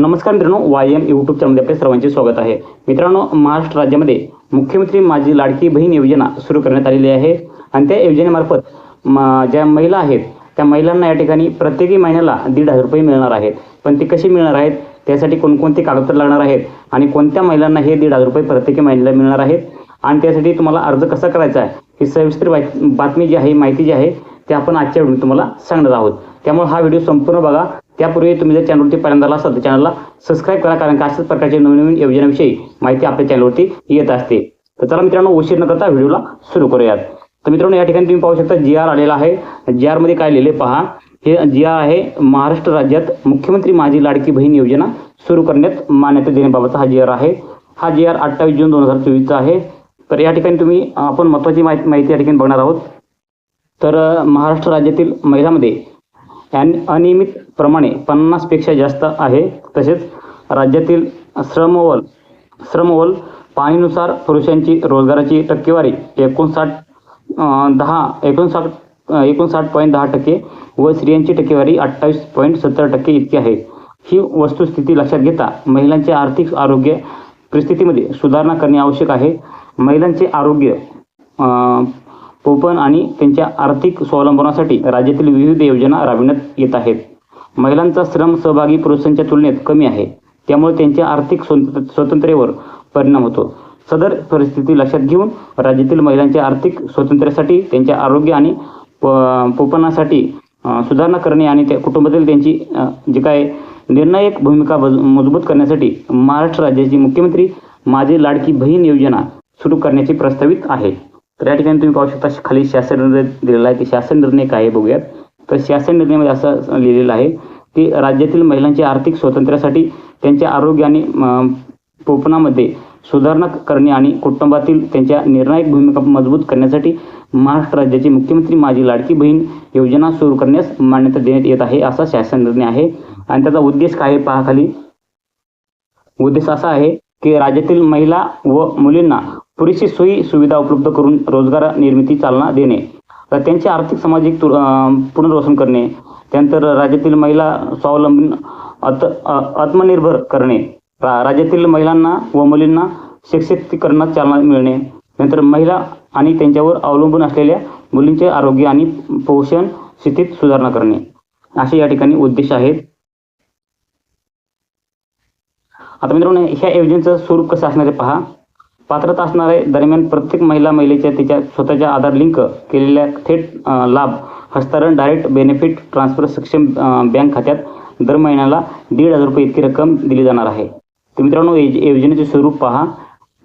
नमस्कार मित्रांनो Y M YouTube चॅनलमध्ये आपले सर्वांचे स्वागत आहे. मित्रांनो महाराष्ट्र राज्यामध्ये मुख्यमंत्री माझी लाडकी बहीण योजना सुरू करण्यात आलेली आहे. आणि त्या योजनेमार्फत म ज्या महिला आहेत त्या महिलांना या ठिकाणी प्रत्येकी महिन्याला दीड हजार रुपये मिळणार आहेत. पण ते कसे मिळणार आहेत त्यासाठी कोणकोणते कागदपत्र लागणार आहेत आणि कोणत्या महिलांना हे दीड हजार रुपये प्रत्येकी महिन्याला मिळणार आहेत? आणि त्यासाठी तुम्हाला अर्ज कसा करायचा आहे ही सविस्तर बातमी जी आहे माहिती जी आहे ते आपण आजच्या व्हिडिओ तुम्हाला सांगणार आहोत. त्यामुळे हा व्हिडिओ संपूर्ण बघा. त्यापूर्वी तुम्ही जर चॅनलवरती पहिल्यांदा असाल तर चॅनलला सबस्क्राईब करा कारण का अशाच प्रकारचे नवीन नवीन योजनांविषयी माहिती आपल्या चॅनलवरती येत असते. तर चला मित्रांनो उशीर न करता व्हिडिओला सुरू करूयात. तर मित्रांनो या ठिकाणी तुम्ही पाहू शकता जी आर आलेला आहे. जी आरमध्ये काय लिहिले पहा. हे जी आर आहे महाराष्ट्र राज्यात मुख्यमंत्री माझी लाडकी बहीण योजना सुरू करण्यात मान्यता देण्याबाबतचा हा जी आर आहे. हा जी आर अठ्ठावीस जून दोन हजार चोवीसचा आहे. तर या ठिकाणी तुम्ही आपण महत्त्वाची माहिती माहिती या ठिकाणी बघणार आहोत. तर महाराष्ट्र राज्यातील महिलांमध्ये अन अनियमित प्रमाणे पन्नासपेक्षा जास्त आहे. तसेच राज्यातील श्रमवल श्रमवल पाणीनुसार पुरुषांची रोजगाराची टक्केवारी एकोणसाठ दहा एकोणसाठ एकोणसाठ पॉईंट दहा टक्के व स्त्रियांची टक्केवारी अठ्ठावीस पॉईंट सत्तर टक्के इतकी आहे. ही वस्तुस्थिती लक्षात घेता महिलांचे आर्थिक आरोग्य परिस्थितीमध्ये सुधारणा करणे आवश्यक आहे. महिलांचे आरोग्य अ, आणि त्यांच्या आर्थिक स्वावलंबनासाठी राज्यातील विविध योजना राबविण्यात येत आहेत. महिलांचा श्रम सहभागी पुरुषांच्या तुलनेत कमी आहे. त्यामुळे त्यांच्या आर्थिक स्वतंत्र स्वातंत्र्यावर परिणाम होतो. सदर परिस्थिती लक्षात घेऊन राज्यातील महिलांच्या आर्थिक स्वातंत्र्यासाठी त्यांच्या आरोग्य आणि पोपणासाठी सुधारणा करणे आणि त्या कुटुंबातील त्यांची जे जी काय निर्णायक भूमिका बज- मजबूत करण्यासाठी महाराष्ट्र राज्याची मुख्यमंत्री माझी लाडकी बहीण योजना सुरू करण्याची प्रस्तावित आहे. तर या ठिकाणी तुम्ही पाहू शकता खाली शासन निर्णय दिलेला आहे. ते शासन निर्णय काय आहे बघूयात. तर शासन निर्णयामध्ये असं लिहिलेलं आहे की राज्यातील महिलांच्या आर्थिक स्वातंत्र्यासाठी त्यांच्या आरोग्य आणि पोपणामध्ये सुधारणा करणे आणि कुटुंबातील त्यांच्या निर्णायक भूमिका मजबूत करण्यासाठी महाराष्ट्र राज्याची मुख्यमंत्री माझी लाडकी बहीण योजना सुरू करण्यास मान्यता देण्यात येत आहे असा शासन निर्णय आहे. आणि त्याचा उद्देश काय आहे पहा खाली. उद्देश असा आहे की राज्यातील महिला व मुलींना पुरेशी सोयी सुविधा उपलब्ध करून रोजगार निर्मिती चालना देणे त्यांचे आर्थिक सामाजिक पुनर्वसन करणे त्यानंतर राज्यातील महिला स्वावलंबी आत आत्मनिर्भर करणे रा राज्यातील महिलांना व मुलींना सशक्तीकरणात चालना मिळणे नंतर महिला आणि त्यांच्यावर अवलंबून असलेल्या मुलींचे आरोग्य आणि पोषण स्थितीत सुधारणा करणे. असे या ठिकाणी उद्देश आहेत. आता मित्रांनो ह्या योजनेचं स्वरूप कसं असणार आहे पहा. पात्रता असणारे दरम्यान प्रत्येक महिला महिलेच्या तिच्या स्वतःच्या आधार लिंक केलेल्या थेट लाभ हस्तांतरण डायरेक्ट बेनिफिट ट्रान्सफर सक्षम बँक खात्यात दर महिन्याला दीड हजार रुपये इतकी रक्कम दिली जाणार आहे. तर मित्रांनो योजनेचे स्वरूप पहा.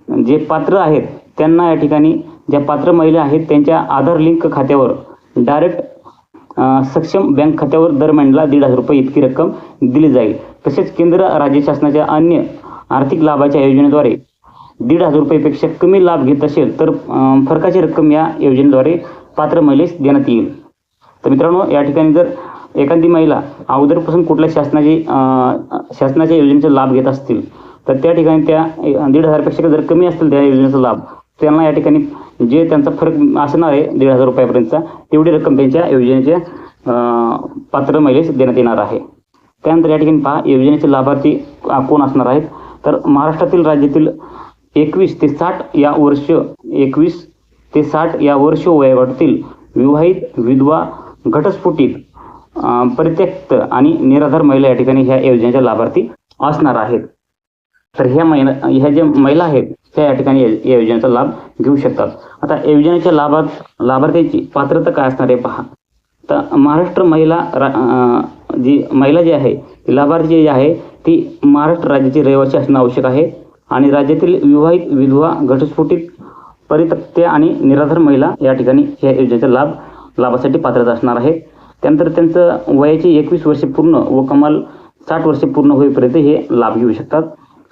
जे पात्र आहेत त्यांना या ठिकाणी ज्या पात्र महिला आहेत त्यांच्या आधार लिंक खात्यावर डायरेक्ट सक्षम बँक खात्यावर दर महिन्याला दीड हजार रुपये इतकी रक्कम दिली जाईल. तसेच केंद्र राज्य शासनाच्या अन्य आर्थिक लाभाच्या योजनेद्वारे दीड हजार रुपयेपेक्षा कमी लाभ घेत असेल तर फरकाची रक्कम या योजनेद्वारे पात्र महिलेस देण्यात येईल. तर मित्रांनो या ठिकाणी जर एखादी महिला अगोदरपासून कुठल्या शासनाची शासनाच्या योजनेचा लाभ घेत असतील तर त्या ठिकाणी त्या दीड हजारपेक्षा जर कमी असतील त्या योजनेचा लाभ त्यांना या ठिकाणी जे त्यांचा फरक असणार आहे दीड हजार रुपयापर्यंतचा तेवढी रक्कम त्यांच्या योजनेच्या पात्र महिलेस देण्यात येणार आहे. त्यानंतर या ठिकाणी पहा योजनेचे लाभार्थी कोण असणार आहेत? तर महाराष्ट्रातील राज्यातील एकवीस ते साठ या वर्ष एकवीस ते साठ या वर्ष वयोगटातील विवाहित विधवा घटस्फुटीत परित्यक्त आणि निराधार महिला या ठिकाणी ह्या योजनेच्या लाभार्थी असणार आहेत. तर ह्या महिला ह्या ज्या महिला आहेत त्या या ठिकाणी या योजनेचा लाभ घेऊ शकतात. आता योजनेच्या लाभात लाभार्थ्यांची पात्रता काय असणार आहे पहा. तर महाराष्ट्र महिला रा जी महिला जी आहे ती लाभार्थी जी आहे ती महाराष्ट्र राज्याची रहिवासी असणं आवश्यक आहे आणि राज्यातील विवाहित विधवा घटस्फोटित परितक्त्या आणि निराधार महिला या ठिकाणी या योजनेचा लाभ लाभासाठी पात्रता असणार आहे. त्यानंतर त्यांचं वयाची एकवीस वर्षे पूर्ण व कमाल साठ वर्षे पूर्ण होईपर्यंत हे लाभ घेऊ शकतात.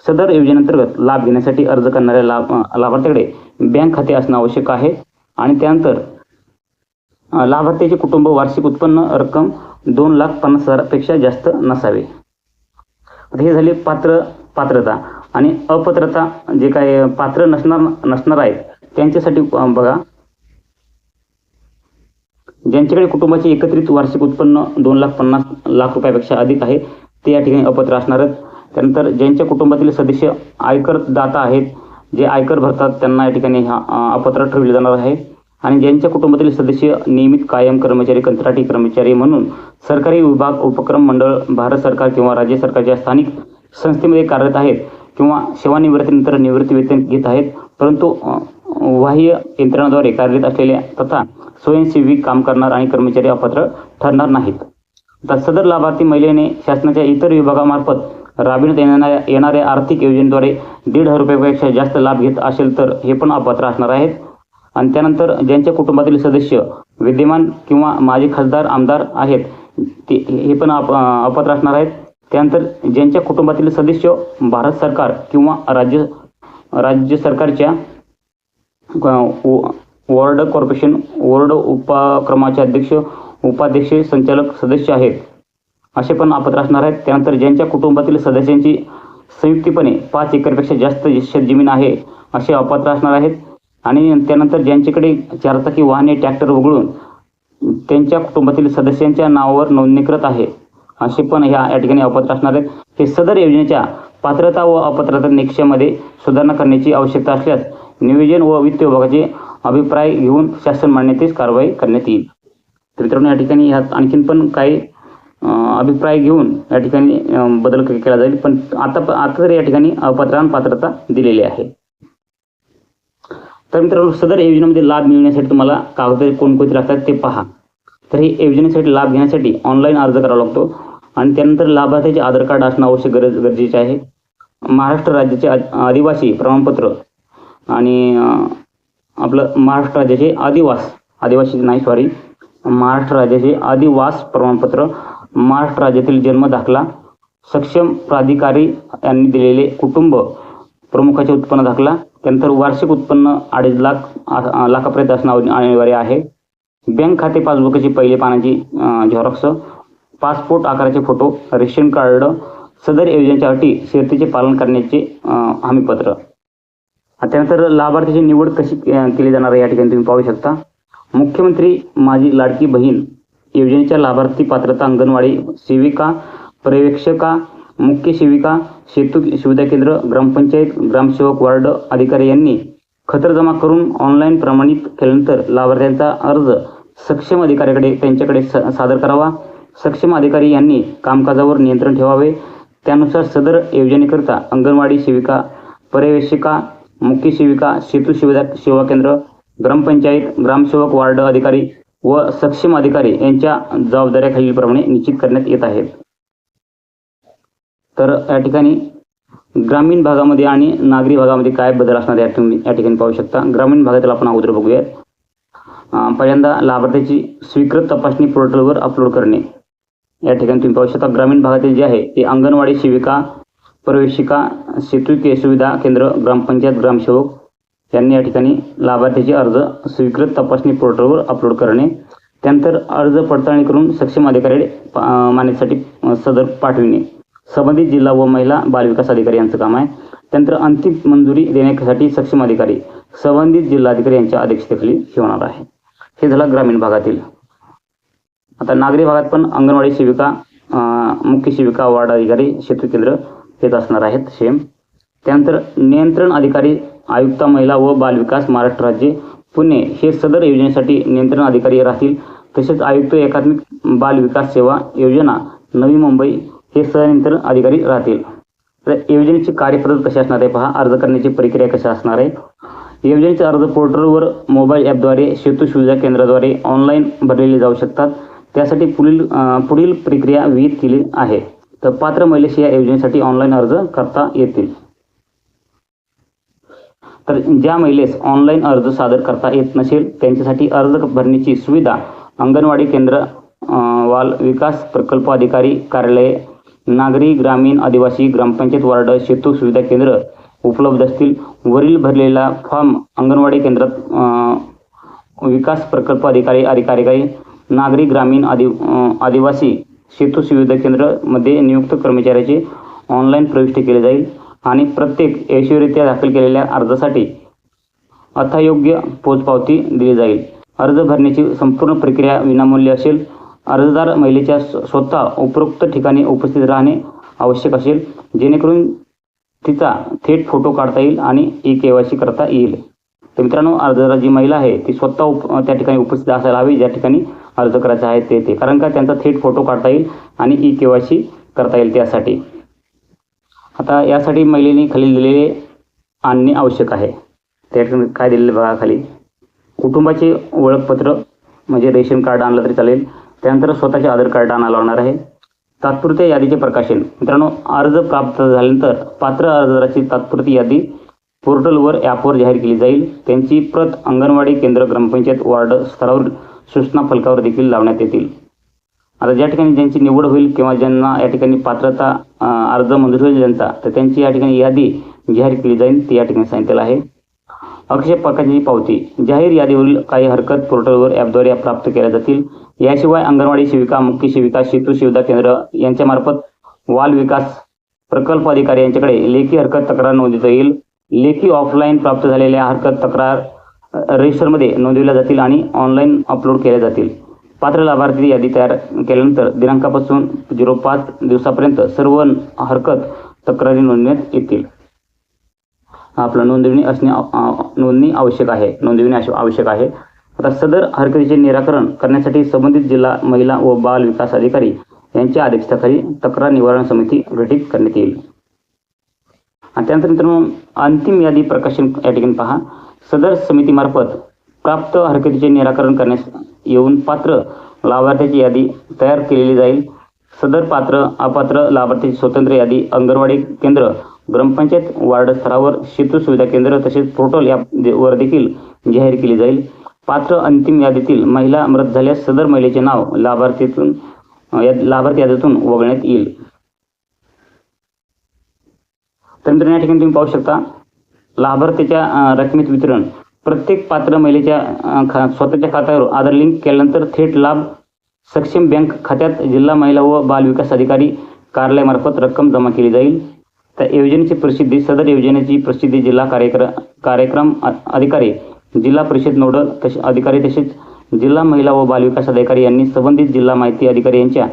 सदर योजनेअंतर्गत लाभ घेण्यासाठी अर्ज करणाऱ्या लाभ लाभार्थ्याकडे बँक खाते असणं आवश्यक आहे. आणि त्यानंतर लाभार्थ्याचे कुटुंब वार्षिक उत्पन्न रक्कम दोन लाख पन्नास हजारापेक्षा जास्त नसावे. हे झाले पात्र पात्रता. आणि अपात्रता जे काय पात्र नसणार नसणार आहेत त्यांच्यासाठी बघा. ज्यांच्याकडे कुटुंबाचे एकत्रित वार्षिक उत्पन्न दोन लाख पन्नास लाख रुपयापेक्षा अधिक आहे ते या ठिकाणी अपात्र असणार आहेत. त्यानंतर ज्यांच्या कुटुंबातील सदस्य आयकरदाता आहेत जे आयकर भरतात त्यांना या ठिकाणी हा अ, अपात्र जाणार आहे. आणि ज्यांच्या कुटुंबातील सदस्य नियमित कायम कर्मचारी कंत्राटी कर्मचारी म्हणून सरकारी विभाग उपक्रम मंडळ भारत सरकार किंवा राज्य सरकारच्या स्थानिक संस्थेमध्ये कार्यरत आहेत किंवा सेवानिवृत्तीनंतर निवृत्ती वेतन घेत आहेत परंतु बाह्य यंत्रणाद्वारे कार्यरत असलेल्या तथा स्वयंसेवी काम करणार आणि कर्मचारी अपात्र ठरणार नाहीत. आता सदर लाभार्थी महिलेने शासनाच्या इतर विभागामार्फत राबविण्यात येणाऱ्या येणाऱ्या आर्थिक योजनेद्वारे दीड हजार रुपयापेक्षा जास्त लाभ घेत असेल तर हे पण अपात्र असणार आहेत. आणि त्यानंतर ज्यांच्या कुटुंबातील सदस्य विद्यमान किंवा माजी खासदार आमदार आहेत ते हे पण अप अपात्र असणार आहेत. त्यानंतर ज्यांच्या कुटुंबातील सदस्य भारत सरकार किंवा राज्य राज्य सरकारच्या वॉर्ड कॉर्पोरेशन वॉर्ड उपक्रमाचे अध्यक्ष उपाध्यक्ष संचालक सदस्य आहेत. असे पण अपात्र असणार आहेत. त्यानंतर ज्यांच्या कुटुंबातील सदस्यांची संयुक्तपणे पाच एकरपेक्षा जास्त शेतजमीन आहे असे अपात्र असणार आहेत. आणि त्यानंतर ज्यांच्याकडे चारचाकी वाहने ट्रॅक्टर वगळून त्यांच्या कुटुंबातील सदस्यांच्या नावावर नोंदणीकृत आहे असे पण ह्या या ठिकाणी अपात्र असणार आहेत. हे सदर योजनेच्या पात्रता व अपात्रता निकषामध्ये सुधारणा करण्याची आवश्यकता असल्यास नियोजन व वित्त विभागाचे अभिप्राय घेऊन शासन मांडण्यातच कारवाई करण्यात येईल. तर मित्रांनो या ठिकाणी ह्यात आणखीन पण काही अभिप्राय घेऊन या ठिकाणी बदल केला जाईल. पण आता आता तर या ठिकाणी अपात्र पात्रता दिलेली आहे. तर मित्रांनो सदर योजनेमध्ये लाभ मिळण्यासाठी तुम्हाला कागदपत्रे कोणकोणती लागतात ते पहा. तर हे योजनेसाठी लाभ घेण्यासाठी ऑनलाईन अर्ज करावा लागतो. आणि त्यानंतर लाभार्थ्याचे आधार कार्ड असणं आवश्यक गरज गरजेचे आहे. महाराष्ट्र राज्याचे आदिवासी प्रमाणपत्र आणि आपलं महाराष्ट्र राज्याचे आदिवास आदिवासी नाही सॉरी महाराष्ट्र राज्याचे आदिवास प्रमाणपत्र महाराष्ट्र राज्यातील जन्म दाखला सक्षम प्राधिकारी यांनी दिलेले कुटुंब प्रमुखाचे उत्पन्न दाखला त्यानंतर वार्षिक उत्पन्न अडीच लाख लाखापर्यंत असणं अनिवार्य आहे. बँक खाते पासबुकाची पहिले पानाची झेरॉक्स पासपोर्ट आकाराचे फोटो रेशन कार्ड सदर योजनेच्या अटी शर्तीचे पालन करण्याचे हमीपत्र. त्यानंतर लाभार्थीची निवड कशी केली जाणार आहे या ठिकाणी तुम्ही पाहू शकता. मुख्यमंत्री माझी लाडकी बहीण योजनेच्या लाभार्थी पात्रता अंगणवाडी सेविका पर्यवेक्षका मुख्य सेविका सेतू सुविधा केंद्र ग्रामपंचायत ग्रामसेवक वार्ड अधिकारी यांनी खतर जमा करून ऑनलाईन प्रमाणित केल्यानंतर लाभार्थ्यांचा अर्ज सक्षम अधिकाऱ्याकडे त्यांच्याकडे स- सादर करावा. सक्षम अधिकारी यांनी कामकाजावर नियंत्रण ठेवावे. त्यानुसार सदर योजनेकरिता अंगणवाडी सेविका पर्यवेक्षिका मुख्य सेविका सेतू सुविधा सेवा केंद्र ग्रामपंचायत ग्रामसेवक वार्ड अधिकारी व सक्षम अधिकारी यांच्या जबाबदाऱ्या खालीलप्रमाणे निश्चित करण्यात येत आहेत. तर या ठिकाणी ग्रामीण भागामध्ये आणि नागरी भागामध्ये काय बदल असणार या तुम्ही या ठिकाणी पाहू शकता. ग्रामीण भागातील आपण अगोदर बघूयात. पहिल्यांदा लाभार्थ्याची स्वीकृत तपासणी पोर्टलवर अपलोड करणे. या ठिकाणी तुम्ही पाहू शकता ग्रामीण भागातील जे आहे ते अंगणवाडी सेविका प्रवेशिका सेतुकीय के सुविधा केंद्र ग्रामपंचायत ग्रामसेवक त्यांनी या ठिकाणी लाभार्थ्याचे अर्ज स्वीकृत तपासणी पोर्टलवर अपलोड करणे त्यानंतर अर्ज पडताळणी करून सक्षम अधिकारी मान्यसाठी सदर पाठविणे. संबंधित जिल्हा व महिला बालविकास अधिकारी यांचं काम आहे. त्यानंतर अंतिम मंजुरी देण्यासाठी सक्षम अधिकारी संबंधित जिल्हाधिकारी यांच्या अध्यक्षतेखाली होणार आहे. हे झालं ग्रामीण भागातील. आता नागरी भागात पण अंगणवाडी सेविका अं, मुख्य शिविका वार्ड अधिकारी क्षेत्र केंद्र हेच असणार आहेत सेम. त्यानंतर नियंत्रण अधिकारी आयुक्त महिला व बालविकास महाराष्ट्र राज्य पुणे हे सदर योजनेसाठी नियंत्रण अधिकारी राहतील. तसेच आयुक्त एकात्मिक बाल विकास सेवा योजना नवी मुंबई हे सहनियंत्रण अधिकारी राहतील. तर योजनेची कार्यपद्धत कशी असणार आहे पहा. अर्ज करण्याची प्रक्रिया कशी असणार आहे? योजनेचे अर्ज पोर्टलवर मोबाईल ॲपद्वारे सेतू सुविधा केंद्राद्वारे ऑनलाईन भरलेले जाऊ शकतात. त्यासाठी पुढील पुढील प्रक्रिया विहित केली आहे. तर पात्र महिलेशी या योजनेसाठी ऑनलाईन अर्ज करता येतील. तर ज्या महिलेस ऑनलाईन अर्ज सादर करता येत नसेल त्यांच्यासाठी अर्ज भरण्याची सुविधा अंगणवाडी केंद्र वाल विकास प्रकल्प अधिकारी कार्यालय नागरी ग्रामीण आदिवासी ग्रामपंचायत वार्ड सेतू सुविधा केंद्र उपलब्ध असतील. वरील भरलेला फॉर्म अंगणवाडी केंद्रात विकास प्रकल्प अधिकारी अधिकारी नागरी ग्रामीण आदि आदिवासी सेतू सुविधा केंद्रमध्ये नियुक्त कर्मचाऱ्याचे ऑनलाईन प्रविष्ट केले जाईल. आणि प्रत्येक यशस्वीरित्या दाखल केलेल्या अर्जासाठी अथायोग्य पोचपावती दिली जाईल. अर्ज भरण्याची संपूर्ण प्रक्रिया विनामूल्य असेल. अर्जदार महिलेच्या स्वतः उपरोक्त ठिकाणी उपस्थित राहणे आवश्यक असेल. जेणेकरून तिचा थेट फोटो काढता येईल आणि ई के वाय सी करता येईल. तर मित्रांनो अर्जदार जी महिला आहे ती स्वतः उप त्या ठिकाणी उपस्थित असायला हवी. ज्या ठिकाणी अर्ज करायचा आहे ते ते. कारण का त्यांचा थेट फोटो काढता येईल आणि ई के वाय सी करता येईल त्यासाठी. आता यासाठी महिलेने खाली दिलेले आणणे आवश्यक आहे. त्या ठिकाणी काय दिलेलं बघा खाली. कुटुंबाचे ओळखपत्र म्हणजे रेशन कार्ड आणलं तरी चालेल. त्यानंतर स्वतःचे आधार कार्ड आणायला लागणार आहे. तात्पुरत्या यादीचे प्रकाशन. मित्रांनो अर्ज प्राप्त झाल्यानंतर पात्र अर्जदाराची तात्पुरती यादी पोर्टलवर ॲपवर जाहीर केली जाईल. त्यांची प्रत अंगणवाडी केंद्र ग्रामपंचायत वार्ड स्तरावर सूचना फलकावर देखील लावण्यात येतील. आता ज्या ठिकाणी ज्यांची निवड होईल किंवा ज्यांना या ठिकाणी पात्रता अर्ज मंजूर होईल ज्यांचा तर त्यांची या ठिकाणी यादी जाहीर केली जाईल ती या ठिकाणी सांगितलेलं आहे. अक्षय पाकाची पावती. जाहीर यादीवरील काही हरकत पोर्टलवर ॲपद्वारे प्राप्त केल्या जातील. याशिवाय अंगणवाडी सेविका मुख्य सेविका सेतू सुविधा केंद्र यांच्यामार्फत वाल विकास प्रकल्प अधिकारी यांच्याकडे लेखी हरकत तक्रार नोंदवता येईल. लेखी ऑफलाईन प्राप्त झालेल्या हरकत तक्रार रजिस्टरमध्ये नोंदविल्या जातील आणि ऑनलाईन अपलोड केल्या जातील. पात्र लाभार्थी यादी तयार केल्यानंतर दिनांकापासून झिरो पाच दिवसापर्यंत सर्व हरकत तक्रारी नोंदवण्यात येतील. आपलं नोंदणी असणे नोंदणी आवश्यक आहे. नोंदविणे आवश्यक आहे. आता सदर हरकतीचे निराकरण करण्यासाठी संबंधित जिल्हा महिला व बाल विकास अधिकारी यांच्या अध्यक्षतेखाली तक्रार निवारण समिती गठीत करण्यात येईल. आणि त्यानंतर मित्रांनो अंतिम यादी प्रकाशन या ठिकाणी पहा. सदर समितीमार्फत प्राप्त हरकतीचे निराकरण करण्यास येऊन पात्र लाभार्थ्याची यादी तयार केलेली जाईल. सदर पात्र अपात्र लाभार्थ्याची स्वतंत्र यादी अंगणवाडी केंद्र ग्रामपंचायत वार्ड स्तरावर सेतू सुविधा केंद्र तसेच पोर्टल या वर देखील जाहीर केली जाईल. पात्र अंतिम यादीतील महिला मृत झाल्यास सदर महिलेचे नाव लाभार्थीतून या लाभार्थी यादीतून वगळण्यात येईल. त्यानंतर या ठिकाणी तुम्ही पाहू शकता लाभार्थीच्या रकमेत वितरण प्रत्येक पात्र महिलेच्या खा स्वतःच्या खात्यावर आधार लिंक केल्यानंतर थेट लाभ सक्षम बँक खात्यात जिल्हा महिला व बाल विकास अधिकारी कार्यालयामार्फत रक्कम जमा केली जाईल. त्या योजनेची प्रसिद्धी सदर योजनेची प्रसिद्धी जिल्हा कार्यक्र कार्यक्रम अ- अधिकारी जिल्हा परिषद नोडल तसे अधिकारी तसेच जिल्हा महिला व बाल विकास अधिकारी यांनी संबंधित जिल्हा माहिती अधिकारी यांच्या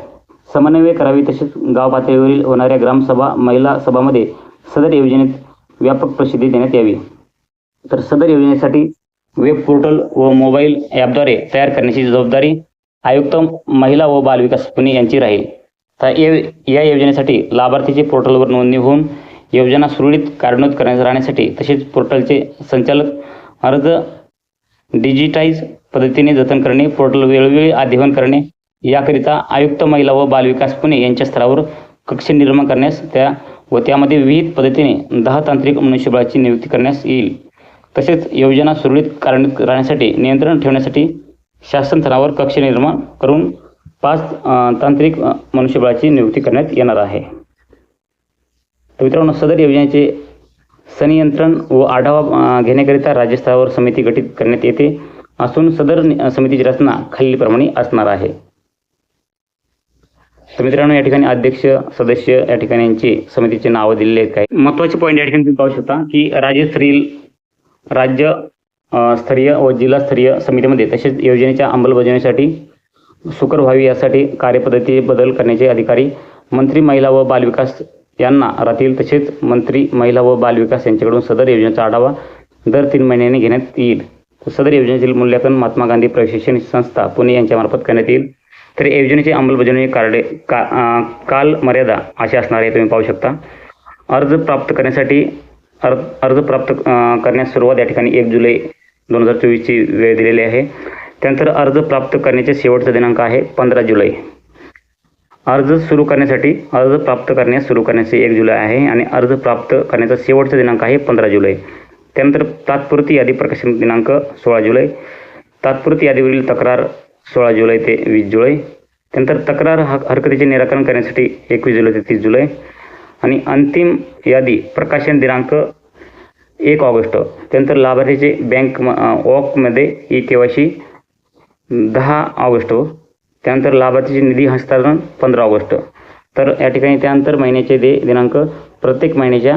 समन्वय करावी तसेच गाव पातळीवरील होणाऱ्या ग्रामसभा महिला सभामध्ये सदर योजनेत व्यापक प्रसिद्धी देण्यात यावी. तर सदर योजनेसाठी वेब पोर्टल व मोबाईल ॲपद्वारे तयार करण्याची जबाबदारी आयुक्त महिला व बालविकास पुणे यांची राहील. तर या- योजनेसाठी लाभार्थीचे पोर्टलवर नोंदणी होऊन योजना सुरळीत कार्यान्वित करण्यात राहण्यासाठी तसेच पोर्टलचे संचालक अर्ज डिजिटाईज पद्धतीने जतन करणे पोर्टल वेळोवेळी अध्ययन करणे याकरिता आयुक्त महिला व बालविकास पुणे यांच्या स्तरावर कक्ष निर्माण करण्यास त्या व त्यामध्ये विविध पद्धतीने दहा तांत्रिक मनुष्यबळाची नियुक्ती करण्यास येईल. तसेच योजना सुरळीत कार्यान्वित राहण्यासाठी नियंत्रण ठेवण्यासाठी शासन स्तरावर कक्ष निर्माण करून पाच तांत्रिक मनुष्यबळाची नियुक्ती करण्यात येणार आहे. तर मित्रांनो सदर योजनेचे संनियंत्रण व आढावा घेण्याकरिता राज्यस्तरावर समिती गठीत करण्यात येते असून सदर समितीची रचना खालीलप्रमाणे असणार आहे. तर मित्रांनो या ठिकाणी अध्यक्ष सदस्य या ठिकाणी यांची समितीचे नावं दिलेले आहेत काही. महत्त्वाचे पॉईंट या ठिकाणी तुम्ही पाहू शकता की राज्यस्तरीय राज्य स्तरीय व जिल्हास्तरीय समितीमध्ये तसेच योजनेच्या अंमलबजावणीसाठी सुकर व्हावी यासाठी कार्यपद्धती बदल करण्याचे अधिकारी मंत्री महिला व बालविकास यांना राहतील. तसेच मंत्री महिला व बालविकास यांच्याकडून सदर योजनेचा आढावा दर तीन महिन्यांनी घेण्यात येईल. सदर योजनेतील मूल्यांकन महात्मा गांधी प्रशिक्षण संस्था पुणे यांच्यामार्फत करण्यात येईल. तर योजनेची अंमलबजावणी कार्डे का काल मर्यादा अशी असणार आहे तुम्ही पाहू शकता. अर्ज प्राप्त करण्यासाठी अर्ज अर्ज प्राप्त करण्यास सुरुवात या ठिकाणी एक जुलै दोन हजार चोवीसची वेळ दिलेली आहे. त्यानंतर अर्ज प्राप्त करण्याचे शेवटचा दिनांक आहे पंधरा जुलै. अर्ज सुरू करण्यासाठी अर्ज प्राप्त करण्यास सुरू करण्याचे एक जुलै आहे आणि अर्ज प्राप्त करण्याचा शेवटचा दिनांक आहे पंधरा जुलै. त्यानंतर तात्पुरती यादी प्रकाशन दिनांक सोळा जुलै. तात्पुरती यादीवरील तक्रार सोळा जुलै ते वीस जुलै. त्यानंतर तक्रार हक हरकतीचे निराकरण करण्यासाठी एकवीस जुलै ते तीस जुलै. आणि अंतिम यादी प्रकाशन दिनांक एक ऑगस्ट. त्यानंतर लाभार्थीचे बँक वॉकमध्ये ई के वाय सी दहा ऑगस्ट. त्यानंतर लाभार्थीचे निधी हस्तांतरण पंधरा ऑगस्ट. तर या ठिकाणी त्यानंतर महिन्याचे दे दिनांक प्रत्येक महिन्याच्या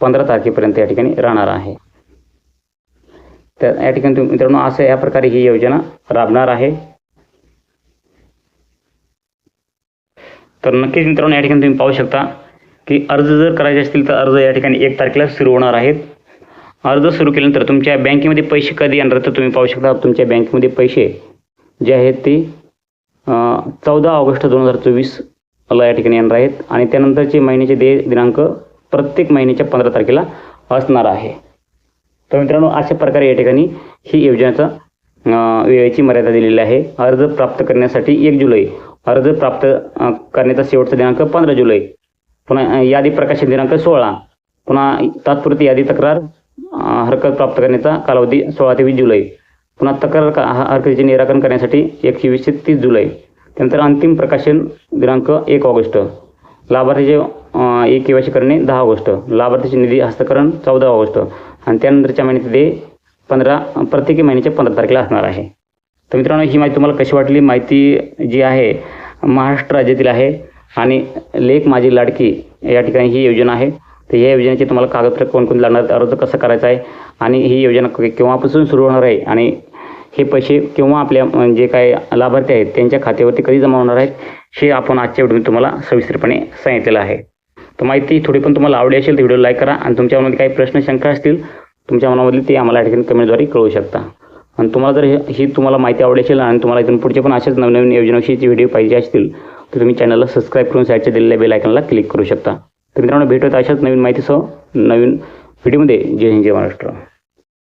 पंधरा तारखेपर्यंत या ठिकाणी राहणार आहे. तर या ठिकाणी तुम्ही मित्रांनो असं या प्रकारे ही योजना राबणार आहे. तर नक्कीच मित्रांनो या ठिकाणी तुम्ही पाहू शकता की अर्ज जर करायचे असतील तर अर्ज या ठिकाणी एक तारखेला सुरू होणार आहेत. अर्ज सुरू केल्यानंतर तुमच्या बँकेमध्ये पैसे कधी येणार तर तुम्ही पाहू शकता. तुमच्या बँकेमध्ये पैसे जे आहेत ते चौदा ऑगस्ट दोन हजार चोवीसला या ठिकाणी येणार आहेत. आणि त्यानंतरचे महिन्याचे दे दिनांक प्रत्येक महिन्याच्या पंधरा तारखेला असणार आहे. तर मित्रांनो अशा प्रकारे या ठिकाणी ही योजनेचा वेळेची मर्यादा दिलेली आहे. अर्ज प्राप्त करण्यासाठी एक जुलै अर्ज प्राप्त करण्याचा शेवटचा दिनांक पंधरा जुलै. पुन्हा यादी प्रकाशन दिनांक सोळा. पुन्हा तात्पुरती यादी तक्रार हरकत प्राप्त करण्याचा कालावधी सोळा ते वीस जुलै. पुन्हा तक्रार हरकतीचे निराकरण करण्यासाठी एकशे वीस ते तीस जुलै. त्यानंतर अंतिम प्रकाशन दिनांक एक ऑगस्ट. लाभार्थीचे एक केवायसी करणे दहा ऑगस्ट. लाभार्थीचे निधी हस्तांतरण चौदा ऑगस्ट. आणि त्यानंतरच्या महिन्यात ते पंधरा प्रत्येकी महिन्याच्या पंधरा तारखेला असणार आहे. तर मित्रांनो ही माहिती तुम्हाला कशी वाटली? माहिती जी आहे महाराष्ट्र राज्यातील आहे. आणि लेख माझी लाडकी या ठिकाणी ही योजना आहे. तर या योजनेचे तुम्हाला कागदपत्र कोणकोण लागणार अर्ज कसा करायचा आहे आणि ही योजना केव्हापासून सुरू होणार आहे आणि हे पैसे केव्हा आपल्या म्हणजे जे काही लाभार्थी आहेत त्यांच्या खात्यावरती कधी जमा होणार आहेत हे आपण आजच्या व्हिडिओ तुम्हाला सविस्तरपणे सांगितलेलं आहे. तर माहिती थोडी पण तुम्हाला आवडली असेल तर व्हिडिओ लाईक करा आणि तुमच्या मनामध्ये काही प्रश्न शंका असतील तुमच्या मनामधली ते आम्हाला या ठिकाणी कमेंटद्वारे कळवू शकता. आणि तुम्हाला जर ही तुम्हाला माहिती आवडली असेल आणि तुम्हाला इथून पुढचे पण असेच नवनवीन योजनाविषयीचे व्हिडिओ पाहिजे असतील तर तुम्ही चॅनलला सबस्क्राईब करून साईडच्या दिलेल्या बेल आयकॉनला क्लिक करू शकता. तर मित्रांनो भेटत अशाच नवीन माहितीसह नवीन व्हिडिओमध्ये जय हिंद जय महाराष्ट्र.